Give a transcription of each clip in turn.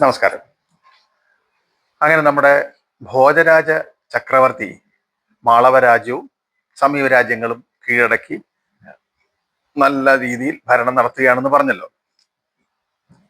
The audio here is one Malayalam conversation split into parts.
നമസ്കാരം. അങ്ങനെ നമ്മുടെ ഭോജരാജ ചക്രവർത്തി മാളവ രാജ്യവും സമീപ രാജ്യങ്ങളും കീഴടക്കി നല്ല രീതിയിൽ ഭരണം നടത്തുകയാണെന്ന് പറഞ്ഞല്ലോ.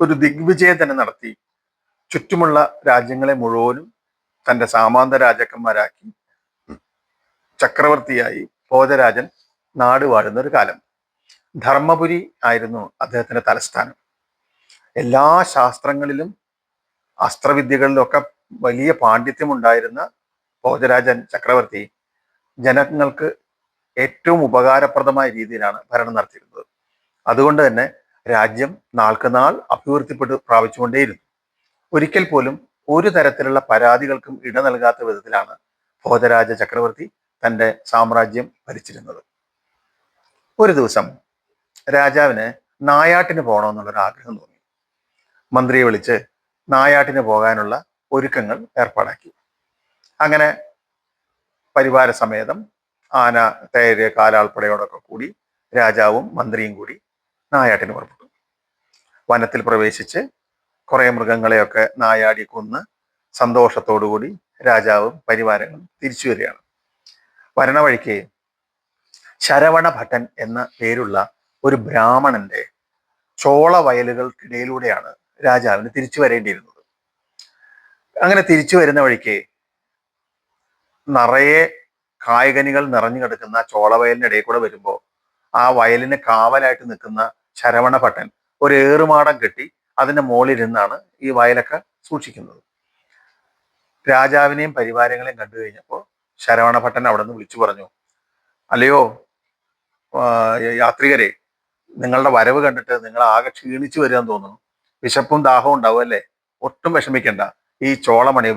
ഒരു ദിഗ്വിജയം തന്നെ നടത്തി ചുറ്റുമുള്ള രാജ്യങ്ങളെ മുഴുവനും തന്റെ സാമാന്ത രാജാക്കന്മാരാക്കി. ചക്രവർത്തിയായി ഭോജരാജൻ നാട് വാഴുന്ന ഒരു കാലം. ധർമ്മപുരി ആയിരുന്നു അദ്ദേഹത്തിന്റെ തലസ്ഥാനം. എല്ലാ ശാസ്ത്രങ്ങളിലും അസ്ത്രവിദ്യകളിലൊക്കെ വലിയ പാണ്ഡിത്യമുണ്ടായിരുന്ന ഭോജരാജൻ ചക്രവർത്തി ജനങ്ങൾക്ക് ഏറ്റവും ഉപകാരപ്രദമായ രീതിയിലാണ് ഭരണം നടത്തിയിരുന്നത്. അതുകൊണ്ട് തന്നെ രാജ്യം നാൾക്ക് നാൾ അഭിവൃദ്ധിപ്പെട്ട് പ്രാപിച്ചുകൊണ്ടേയിരുന്നു. ഒരിക്കൽ പോലും ഒരു തരത്തിലുള്ള പരാതികൾക്കും ഇട നൽകാത്ത വിധത്തിലാണ് ഭോജരാജ ചക്രവർത്തി തന്റെ സാമ്രാജ്യം ഭരിച്ചിരുന്നത്. ഒരു ദിവസം രാജാവിന് നായാട്ടിന് പോകണമെന്നുള്ളൊരു ആഗ്രഹം തോന്നി. മന്ത്രിയെ വിളിച്ച് നായാട്ടിന് പോകാനുള്ള ഒരുക്കങ്ങൾ ഏർപ്പാടാക്കി. അങ്ങനെ പരിവാര സമേതം ആന തേര് കാലാൾപ്പടയോടൊക്കെ കൂടി രാജാവും മന്ത്രിയും കൂടി നായാട്ടിന് പുറപ്പെട്ടു. വനത്തിൽ പ്രവേശിച്ച് കുറെ മൃഗങ്ങളെയൊക്കെ നായാടി കൊന്ന് സന്തോഷത്തോടുകൂടി രാജാവും പരിവാരങ്ങളും തിരിച്ചു വരികയാണ്. വരണ വഴിക്ക് ശരവണ ഭട്ടൻ എന്ന പേരുള്ള ഒരു ബ്രാഹ്മണന്റെ ചോള വയലുകൾക്കിടയിലൂടെയാണ് രാജാവിന് തിരിച്ചു വരേണ്ടിയിരുന്നത്. അങ്ങനെ തിരിച്ചു വരുന്ന വഴിക്ക് നിറയെ കായകനികൾ നിറഞ്ഞു കിടക്കുന്ന ചോളവയലിന്റെ ഇടയിൽ കൂടെ വരുമ്പോൾ ആ വയലിന് കാവലായിട്ട് നിൽക്കുന്ന ശരവണ ഭട്ടൻ ഒരു ഏറുമാടം കെട്ടി അതിന്റെ മുകളിൽ ഇരുന്നാണ് ഈ വയലൊക്കെ സൂക്ഷിക്കുന്നത്. രാജാവിനെയും പരിവാരങ്ങളെയും കണ്ടു കഴിഞ്ഞപ്പോൾ ശരവണ ഭട്ടൻ അവിടെ നിന്ന് വിളിച്ചു പറഞ്ഞു അല്ലയോ യാത്രികരെ നിങ്ങളുടെ വരവ് കണ്ടിട്ട് നിങ്ങൾ ആകെ ക്ഷീണിച്ചു വരിക തോന്നുന്നു. വിശപ്പും ദാഹവും ഉണ്ടാവും അല്ലേ? ഒട്ടും വിഷമിക്കണ്ട. ഈ ചോളമണി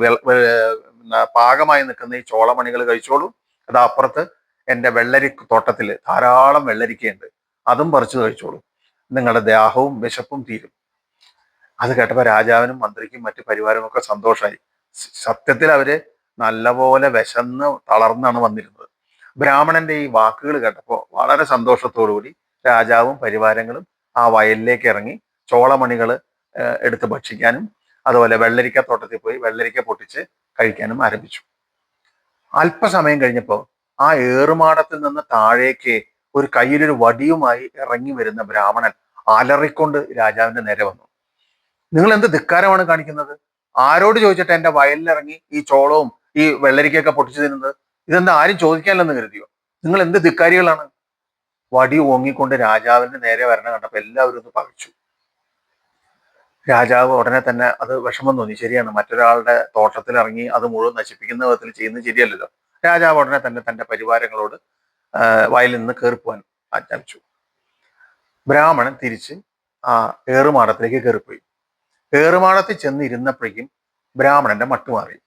പാകമായി നിൽക്കുന്ന ഈ ചോളമണികൾ കഴിച്ചോളൂ. അത് അപ്പുറത്ത് എന്റെ വെള്ളരി തോട്ടത്തിൽ ധാരാളം വെള്ളരിക്കയുണ്ട്. അതും പറിച്ചു കഴിച്ചോളൂ. നിങ്ങളുടെ ദാഹവും വിശപ്പും തീരും. അത് കേട്ടപ്പോൾ രാജാവിനും മന്ത്രിക്കും മറ്റു പരിവാരവും ഒക്കെ സന്തോഷമായി സത്യത്തിൽ അവർ നല്ലപോലെ വിശന്ന് തളർന്നാണ് വന്നിരുന്നത്. ബ്രാഹ്മണന്റെ ഈ വാക്കുകൾ കേട്ടപ്പോൾ വളരെ സന്തോഷത്തോടു കൂടി രാജാവും പരിവാരങ്ങളും ആ വയലിലേക്ക് ഇറങ്ങി ചോളമണികൾ എടുത്ത് ഭക്ഷിക്കാനും അതുപോലെ വെള്ളരിക്ക തോട്ടത്തിൽ പോയി വെള്ളരിക്ക പൊട്ടിച്ച് കഴിക്കാനും ആരംഭിച്ചു. അല്പസമയം കഴിഞ്ഞപ്പോൾ ആ ഏറുമാടത്തിൽ നിന്ന് താഴേക്ക് ഒരു കയ്യിലൊരു വടിയുമായി ഇറങ്ങി വരുന്ന ബ്രാഹ്മണൻ അലറിക്കൊണ്ട് രാജാവിന്റെ നേരെ വന്നു. നിങ്ങൾ എന്ത് ധിക്കാരമാണ് കാണിക്കുന്നത്? ആരോട് ചോദിച്ചിട്ട് എന്റെ വയലിലിറങ്ങി ഈ ചോളവും ഈ വെള്ളരിക്കൊക്കെ പൊട്ടിച്ചു തിന്നുന്നത്? ഇതെന്താ ആരും ചോദിക്കാനില്ലെന്ന് കരുതിയോ? നിങ്ങൾ എന്ത് ധിക്കാരികളാണ്? വടി ഓങ്ങിക്കൊണ്ട് രാജാവിന്റെ നേരെ വരണം കണ്ടപ്പോ എല്ലാവരും ഒന്ന് പകച്ചു. രാജാവ് ഉടനെ തന്നെ അത് വിഷമം തോന്നി. ശരിയാണ് മറ്റൊരാളുടെ തോട്ടത്തിൽ ഇറങ്ങി അത് മുഴുവൻ നശിപ്പിക്കുന്ന വിധത്തിൽ ചെയ്യുന്നത് ശരിയല്ലല്ലോ. രാജാവ് ഉടനെ തന്നെ തന്റെ പരിവാരങ്ങളോട് വയലിൽ നിന്ന് കയറിപ്പോവാൻ ആജ്ഞാപിച്ചു. ബ്രാഹ്മണൻ തിരിച്ച് ആ ഏറുമാടത്തിലേക്ക് കയറിപ്പോയി ഏറുമാടത്തിൽ ചെന്ന് ഇരുന്നപ്പോഴേക്കും ബ്രാഹ്മണന്റെ മട്ടുമാറി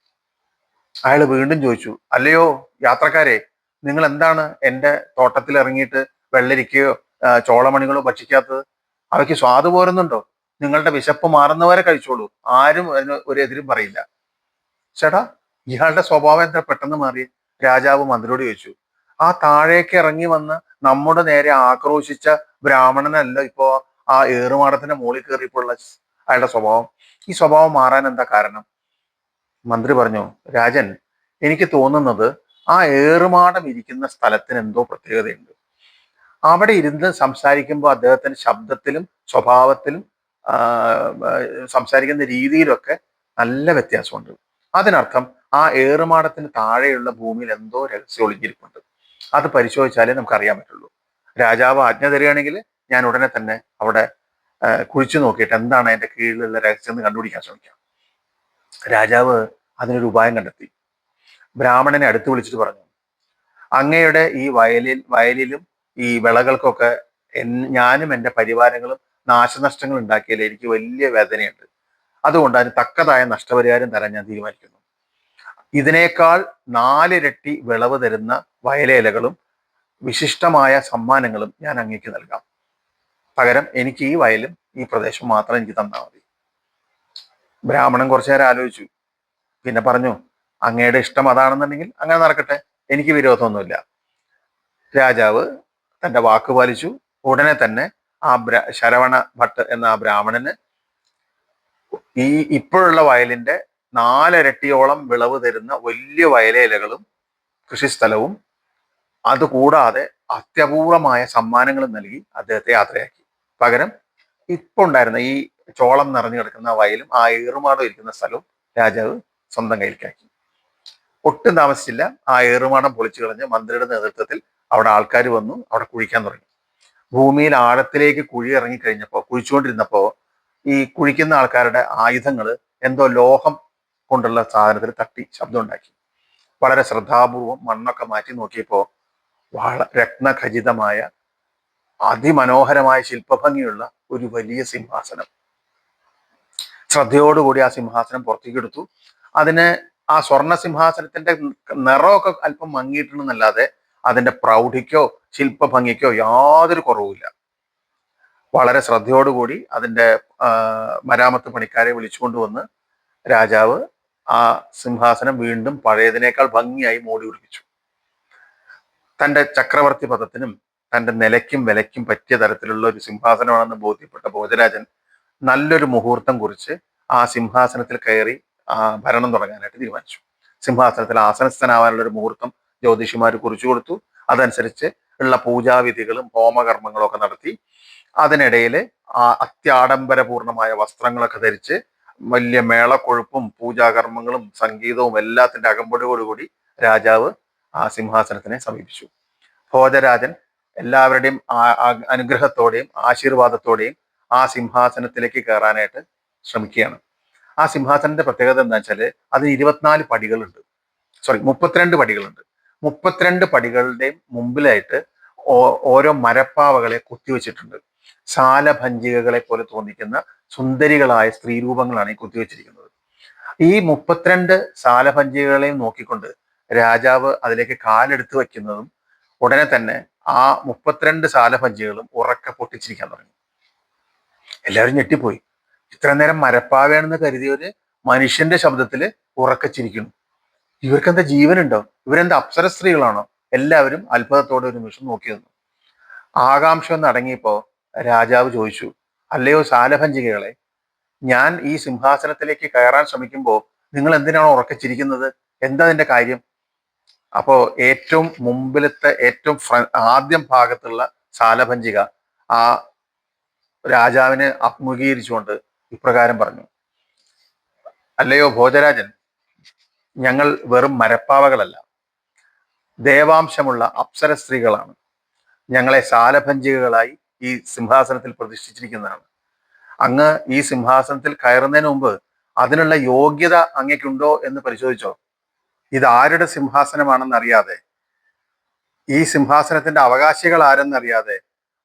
അയാൾ വീണ്ടും ചോദിച്ചു അല്ലയോ യാത്രക്കാരെ നിങ്ങൾ എന്താണ് എന്റെ തോട്ടത്തിൽ ഇറങ്ങിയിട്ട് വെള്ളരിക്കയോ ചോളമണികളോ ഭക്ഷിക്കാത്തത്? അവയ്ക്ക് സ്വാദ് പോരുന്നുണ്ടോ? നിങ്ങളുടെ വിശപ്പ് മാറുന്നവരെ കഴിച്ചോളൂ. ആരും അതിന് ഒരു എതിരും പറയില്ല. ചേട്ടാ ഇയാളുടെ സ്വഭാവം എന്താ? പെട്ടെന്ന് മാറി. രാജാവ് മന്ത്രിയോട് ചോദിച്ചു. ആ താഴേക്ക് ഇറങ്ങി വന്ന് നമ്മുടെ നേരെ ആക്രോശിച്ച ബ്രാഹ്മണനല്ല ഇപ്പോ ആ ഏറുമാടത്തിന്റെ മുകളിൽ കയറിയപ്പോഴുള്ള അയാളുടെ സ്വഭാവം. ഈ സ്വഭാവം മാറാൻ എന്താ കാരണം? മന്ത്രി പറഞ്ഞു രാജൻ എനിക്ക് തോന്നുന്നത് ആ ഏറുമാടം ഇരിക്കുന്ന സ്ഥലത്തിന് എന്തോ പ്രത്യേകതയുണ്ട്. അവിടെ ഇരുന്ന് സംസാരിക്കുമ്പോൾ അദ്ദേഹത്തിന്റെ ശബ്ദത്തിലും സ്വഭാവത്തിലും സംസാരിക്കുന്ന രീതിയിലൊക്കെ നല്ല വ്യത്യാസമുണ്ട്. അതിനർത്ഥം ആ ഏറുമാടത്തിന് താഴെയുള്ള ഭൂമിയിൽ എന്തോ രഹസ്യം ഒളിഞ്ഞിരിപ്പുണ്ട്. അത് പരിശോധിച്ചാലേ നമുക്ക് അറിയാൻ പറ്റുള്ളൂ. രാജാവ് ആജ്ഞ തരികയാണെങ്കിൽ ഞാൻ ഉടനെ തന്നെ അവിടെ കുഴിച്ചു നോക്കിയിട്ട് എന്താണ് അതിന്റെ കീഴിലുള്ള രഹസ്യം എന്ന് കണ്ടുപിടിക്കാൻ ശ്രമിക്കാം. രാജാവ് അതിനൊരു ഉപായം കണ്ടെത്തി. ബ്രാഹ്മണനെ അടുത്ത് വിളിച്ചിട്ട് പറഞ്ഞു അങ്ങയുടെ ഈ വയലിൽ വയലിലും ഈ വിളകൾക്കൊക്കെ ഞാനും എന്റെ പരിവാരങ്ങളും നാശനഷ്ടങ്ങൾ ഉണ്ടാക്കിയാൽ എനിക്ക് വലിയ വേദനയുണ്ട്. അതുകൊണ്ട് അതിന് തക്കതായ നഷ്ടപരിഹാരം തരാൻ ഞാൻ തീരുമാനിക്കുന്നു. ഇതിനേക്കാൾ നാലിരട്ടി വിളവ് തരുന്ന വയലേലകളും വിശിഷ്ടമായ സമ്മാനങ്ങളും ഞാൻ അങ്ങേക്ക് നൽകാം. പകരം എനിക്ക് ഈ വയലും ഈ പ്രദേശം മാത്രം എനിക്ക് തന്നാൽ മതി. ബ്രാഹ്മണൻ കുറച്ചു നേരം ആലോചിച്ചു. പിന്നെ പറഞ്ഞു അങ്ങയുടെ ഇഷ്ടം അതാണെന്നുണ്ടെങ്കിൽ അങ്ങനെ നടക്കട്ടെ. എനിക്ക് വിരോധമൊന്നുമില്ല. രാജാവ് തന്റെ വാക്ക് പാലിച്ചു. ഉടനെ തന്നെ ആ ശരവണ ഭട്ട് എന്ന ആ ബ്രാഹ്മണന് ഈ ഇപ്പോഴുള്ള വയലിന്റെ നാലരട്ടിയോളം വിളവ് തരുന്ന വലിയ വയലേലകളും കൃഷിസ്ഥലവും അതുകൂടാതെ അത്യപൂർവമായ സമ്മാനങ്ങളും നൽകി അദ്ദേഹത്തെ യാത്രയാക്കി. പകരം ഇപ്പൊ ഉണ്ടായിരുന്ന ഈ ചോളം നിറഞ്ഞു കിടക്കുന്ന വയലും ആ ഏറുമാടം ഇരിക്കുന്ന സ്ഥലവും രാജാവ് സ്വന്തം കയ്യിലേക്കാക്കി. ഒട്ടും താമസിച്ചില്ല. ആ ഏറുമാടം പൊളിച്ചു കളഞ്ഞ് മന്ത്രിയുടെ നേതൃത്വത്തിൽ അവിടെ ആൾക്കാർ വന്നു അവിടെ കുഴിക്കാൻ തുടങ്ങി. ഭൂമിയിൽ ആഴത്തിലേക്ക് കുഴി ഇറങ്ങി കഴിഞ്ഞപ്പോൾ കുഴിച്ചുകൊണ്ടിരുന്നപ്പോ ഈ കുഴിക്കുന്ന ആൾക്കാരുടെ ആയുധങ്ങൾ എന്തോ ലോഹം കൊണ്ടുള്ള സാധനത്തിൽ തട്ടി ശബ്ദം ഉണ്ടാക്കി വളരെ ശ്രദ്ധാപൂർവം മണ്ണൊക്കെ മാറ്റി നോക്കിയപ്പോൾ വള രത്നഖചിതമായ അതിമനോഹരമായ ശില്പഭംഗിയുള്ള ഒരു വലിയ സിംഹാസനം. ശ്രദ്ധയോടുകൂടി ആ സിംഹാസനം പുറത്തേക്ക് എടുത്തു. അതിന് ആ സ്വർണ സിംഹാസനത്തിന്റെ നിറമൊക്കെ അല്പം മങ്ങിയിട്ടുണ്ടെന്നല്ലാതെ അതിന്റെ പ്രൗഢിക്കോ ശില്പഭംഗിക്കോ യാതൊരു കുറവുമില്ല. വളരെ ശ്രദ്ധയോടുകൂടി അതിന്റെ മരാമത്ത് പണിക്കാരെ വിളിച്ചുകൊണ്ടുവന്ന് രാജാവ് ആ സിംഹാസനം വീണ്ടും പഴയതിനേക്കാൾ ഭംഗിയായി മോടി പിടിപ്പിച്ചു. തന്റെ ചക്രവർത്തി പദത്തിനും തന്റെ നിലയ്ക്കും വിലയ്ക്കും പറ്റിയ തരത്തിലുള്ള ഒരു സിംഹാസനമാണെന്ന് ബോധ്യപ്പെട്ട ഭോജരാജൻ നല്ലൊരു മുഹൂർത്തം കുറിച്ച് ആ സിംഹാസനത്തിൽ കയറി ആ ഭരണം തുടങ്ങാനായിട്ട് തീരുമാനിച്ചു. സിംഹാസനത്തിൽ ആസനസ്ഥനാവാനുള്ള ഒരു മുഹൂർത്തം ജ്യോതിഷിമാർ കുറിച്ചു കൊടുത്തു. അതനുസരിച്ച് ഉള്ള പൂജാവിധികളും ഹോമകർമ്മങ്ങളും ഒക്കെ നടത്തി അതിനിടയിൽ ആ അത്യാഡംബരപൂർണമായ വസ്ത്രങ്ങളൊക്കെ ധരിച്ച് വലിയ മേളക്കൊഴുപ്പും പൂജാകർമ്മങ്ങളും സംഗീതവും എല്ലാത്തിന്റെ അകമ്പടിയോടുകൂടി രാജാവ് ആ സിംഹാസനത്തിനെ സമീപിച്ചു. ഭോജരാജൻ എല്ലാവരുടെയും അനുഗ്രഹത്തോടെയും ആശീർവാദത്തോടെയും ആ സിംഹാസനത്തിലേക്ക് കയറാനായിട്ട് ശ്രമിക്കുകയാണ്. ആ സിംഹാസനത്തിന്റെ പ്രത്യേകത എന്താ വെച്ചാൽ അതിന് ഇരുപത്തിനാല് പടികളുണ്ട്. സോറി മുപ്പത്തിരണ്ട് പടികളുണ്ട്. മുപ്പത്തിരണ്ട് പടികളുടെയും മുമ്പിലായിട്ട് ഓരോ മരപ്പാവകളെ കുത്തിവെച്ചിട്ടുണ്ട്. ശാലഭഞ്ചികകളെ പോലെ തോന്നിക്കുന്ന സുന്ദരികളായ സ്ത്രീരൂപങ്ങളാണ് ഈ കുത്തിവെച്ചിരിക്കുന്നത്. ഈ മുപ്പത്തിരണ്ട് ശാലഭഞ്ചികകളെയും നോക്കിക്കൊണ്ട് രാജാവ് അതിലേക്ക് കാലെടുത്ത് വയ്ക്കുന്നതും ഉടനെ തന്നെ ആ മുപ്പത്തിരണ്ട് ശാലഭഞ്ചികളും ഉറക്കെ പൊട്ടിച്ചിരിക്കാൻ തുടങ്ങി. എല്ലാവരും ഞെട്ടിപ്പോയി. ഇത്ര നേരം മരപ്പാവയാണെന്ന് കരുതിയവര് മനുഷ്യന്റെ ശബ്ദത്തിൽ ഉറക്കെ ചിരിക്കുന്നു. ഇവർക്കെന്താ ജീവനുണ്ടോ? ഇവരെന്താ അപ്സര സ്ത്രീകളാണോ എല്ലാവരും അത്ഭുതത്തോടെ ഒരു നിമിഷം നോക്കി നിന്നു. ആകാംക്ഷ ഒന്ന് അടങ്ങിയപ്പോ രാജാവ് ചോദിച്ചു അല്ലയോ സാലഭഞ്ചികകളെ ഞാൻ ഈ സിംഹാസനത്തിലേക്ക് കയറാൻ ശ്രമിക്കുമ്പോൾ നിങ്ങൾ എന്തിനാണ് ഉറക്കച്ചിരിക്കുന്നത്? എന്താ അതിന്റെ കാര്യം? അപ്പോ ഏറ്റവും മുമ്പിലത്തെ ഏറ്റവും ആദ്യം ഭാഗത്തുള്ള സാലഭഞ്ചിക ആ രാജാവിനെ അഭിമുഖീകരിച്ചുകൊണ്ട് ഇപ്രകാരം പറഞ്ഞു അല്ലയോ ഭോജരാജൻ ഞങ്ങൾ വെറും മരപ്പാവകളല്ല. ദേവാംശമുള്ള അപ്സര സ്ത്രീകളാണ്. ഞങ്ങളെ ശാലഭഞ്ജികകളായി ഈ സിംഹാസനത്തിൽ പ്രതിഷ്ഠിച്ചിരിക്കുന്നതാണ്. അങ്ങ് ഈ സിംഹാസനത്തിൽ കയറുന്നതിന് മുമ്പ് അതിനുള്ള യോഗ്യത അങ്ങേക്കുണ്ടോ എന്ന് പരിശോധിച്ചോ? ഇത് ആരുടെ സിംഹാസനമാണെന്ന് അറിയാതെ ഈ സിംഹാസനത്തിന്റെ അവകാശികൾ ആരെന്നറിയാതെ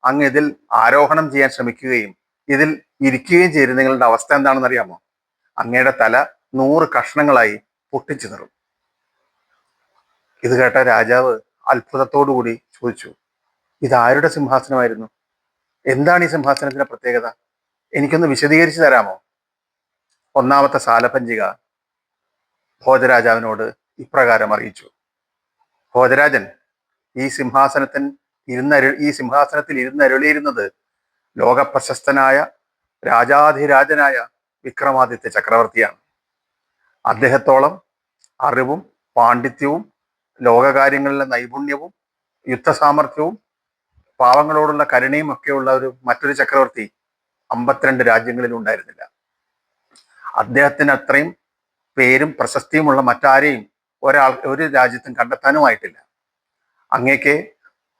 അങ്ങ് ഇതിൽ ആരോഹണം ചെയ്യാൻ ശ്രമിക്കുകയും ഇതിൽ ഇരിക്കുകയും ചെയ്യുന്ന നിങ്ങളുടെ അവസ്ഥ എന്താണെന്ന് അറിയാമോ അങ്ങയുടെ തല നൂറ് കഷ്ണങ്ങളായി പൊട്ടിച്ചു നിറും ഇത് കേട്ട രാജാവ് അത്ഭുതത്തോടുകൂടി ചോദിച്ചു ഇതാരുടെ സിംഹാസനമായിരുന്നു? എന്താണ് ഈ സിംഹാസനത്തിന്റെ പ്രത്യേകത? എനിക്കൊന്ന് വിശദീകരിച്ചു തരാമോ? ഒന്നാമത്തെ സാലപഞ്ചിക ഭോജരാജാവിനോട് ഇപ്രകാരം അറിയിച്ചു ഭോജരാജൻ ഈ സിംഹാസനത്തിൽ ഇരുന്നരു ഈ സിംഹാസനത്തിൽ ഇരുന്നരുളിയിരുന്നത് ലോകപ്രശസ്തനായ രാജാധിരാജനായ വിക്രമാദിത്യ ചക്രവർത്തിയാണ്. അദ്ദേഹത്തോളം അറിവും പാണ്ഡിത്യവും ലോകകാര്യങ്ങളിലെ നൈപുണ്യവും യുദ്ധസാമർഥ്യവും പാവങ്ങളോടുള്ള കരുണയും ഒക്കെയുള്ള ഒരു മറ്റൊരു ചക്രവർത്തി അമ്പത്തിരണ്ട് രാജ്യങ്ങളിലും ഉണ്ടായിരുന്നില്ല. അദ്ദേഹത്തിന് അത്രയും പേരും പ്രശസ്തിയുമുള്ള മറ്റാരെയും ഒരാൾ ഒരു രാജ്യത്തും കണ്ടെത്താനുമായിട്ടില്ല അങ്ങേക്ക്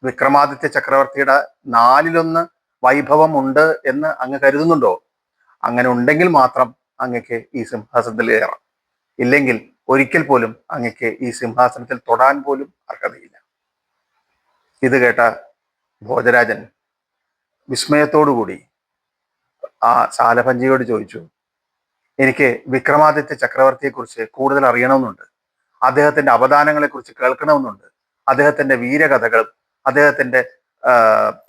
വിക്രമാദിത്യ ചക്രവർത്തിയുടെ നാലിലൊന്ന് വൈഭവം ഉണ്ട് എന്ന് അങ്ങ് കരുതുന്നുണ്ടോ? അങ്ങനെ ഉണ്ടെങ്കിൽ മാത്രം അങ്ങക്ക് ഈ സിംഹാസനത്തിൽ കയറാം ഇല്ലെങ്കിൽ ഒരിക്കൽ പോലും അങ്ങക്ക് ഈ സിംഹാസനത്തിൽ തൊടാൻ പോലും അർഹതയില്ല. ഇത് കേട്ട ഭോജരാജൻ വിസ്മയത്തോടുകൂടി ആ സാലഭഞ്ചിയോട് ചോദിച്ചു എനിക്ക് വിക്രമാദിത്യ ചക്രവർത്തിയെക്കുറിച്ച് കൂടുതൽ അറിയണമെന്നുണ്ട്. അദ്ദേഹത്തിന്റെ അവദാനങ്ങളെക്കുറിച്ച് കേൾക്കണമെന്നുണ്ട്. അദ്ദേഹത്തിന്റെ വീരകഥകളും അദ്ദേഹത്തിന്റെ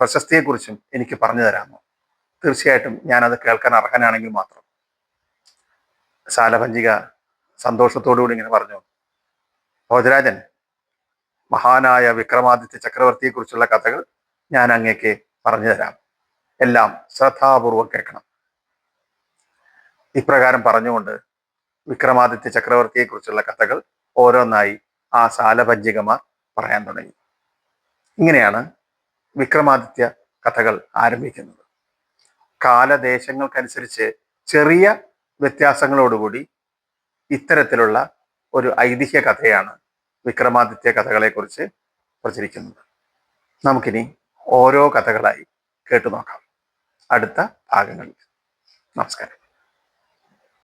പ്രശസ്തിയെക്കുറിച്ചും എനിക്ക് പറഞ്ഞു തരാമോ? തീർച്ചയായിട്ടും ഞാനത് കേൾക്കാൻ അർഹനാണെങ്കിൽ മാത്രം. ശാലഭഞ്ജിക സന്തോഷത്തോടുകൂടി ഇങ്ങനെ പറഞ്ഞു. ഭോജരാജൻ മഹാനായ വിക്രമാദിത്യ ചക്രവർത്തിയെക്കുറിച്ചുള്ള കഥകൾ ഞാൻ അങ്ങേക്ക് പറഞ്ഞു തരാം എല്ലാം ശ്രദ്ധാപൂർവം കേൾക്കണം. ഇപ്രകാരം പറഞ്ഞുകൊണ്ട് വിക്രമാദിത്യ ചക്രവർത്തിയെക്കുറിച്ചുള്ള കഥകൾ ഓരോന്നായി ആ ശാലഭഞ്ജികമാർ പറയാൻ തുടങ്ങി. ഇങ്ങനെയാണ് വിക്രമാദിത്യ കഥകൾ ആരംഭിക്കുന്നത്. കാലദേശങ്ങൾക്കനുസരിച്ച് ചെറിയ വ്യത്യാസങ്ങളോടുകൂടി ഇത്തരത്തിലുള്ള ഒരു ഐതിഹ്യ കഥയാണ് വിക്രമാദിത്യ കഥകളെക്കുറിച്ച് പ്രചരിക്കുന്നത്. നമുക്കിനി ഓരോ കഥകളായി കേട്ടു നോക്കാം. അടുത്ത ഭാഗങ്ങളിൽ. നമസ്കാരം.